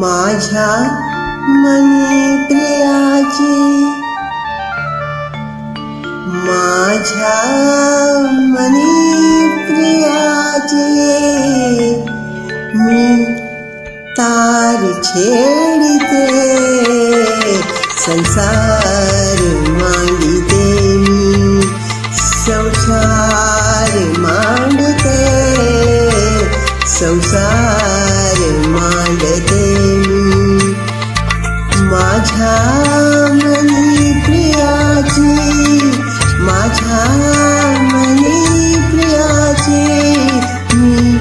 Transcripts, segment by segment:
माझ्या मनी प्रियाची माझ्या मनी प्रियाची मी तार छेडिते. संसार माझ्या मनी प्रियाची माझ्या मनी प्रियाची मी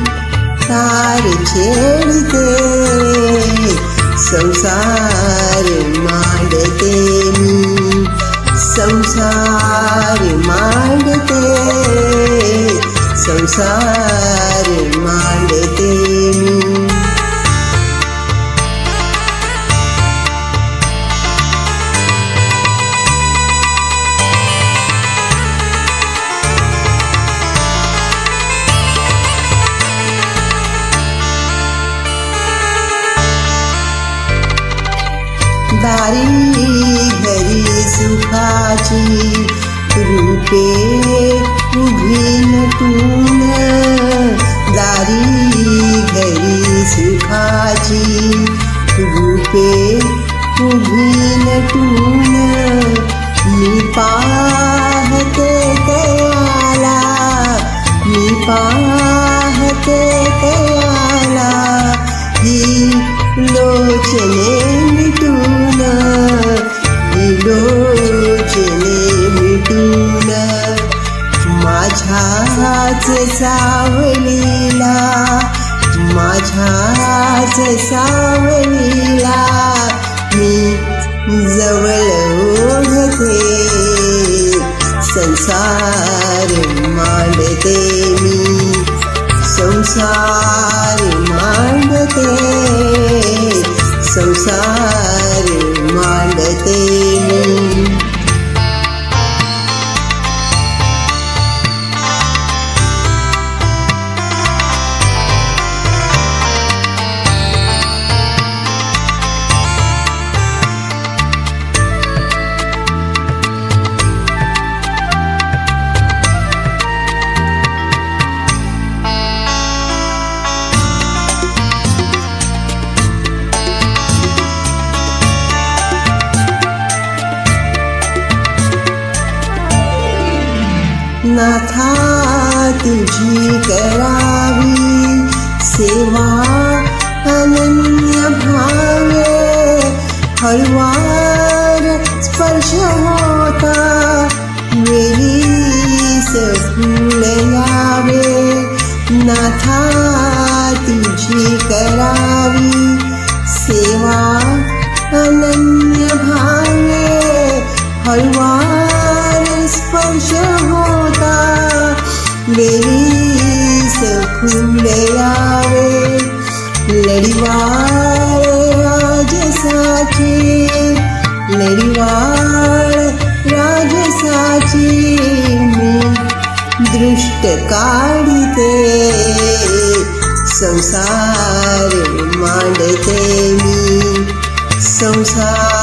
तार छेडते संसार मांडते संसार मांडते संसार दारी घरी सुखाची रूपे उभी नटून दारी घरी सुखाची रूपे उभी नटून मी पाहते तयाला मी पाहते तयाला ही लोचने ही मिटून माझ्याच सावलीला माझ्याच सावलीला मी जवळ ओढते संसार मांडते मी संसार मांडते संसार नाथा तुझी करावी. सेवा अनन्य भावे. हळवार स्पर्श होता. वेळीस फूल यावे. नाथा तुझी करावी. सेवा अनन्य भावे. हळवार फलिवाजी लडिवा रासाची दृष्टकारे संसार मांडते मी संसार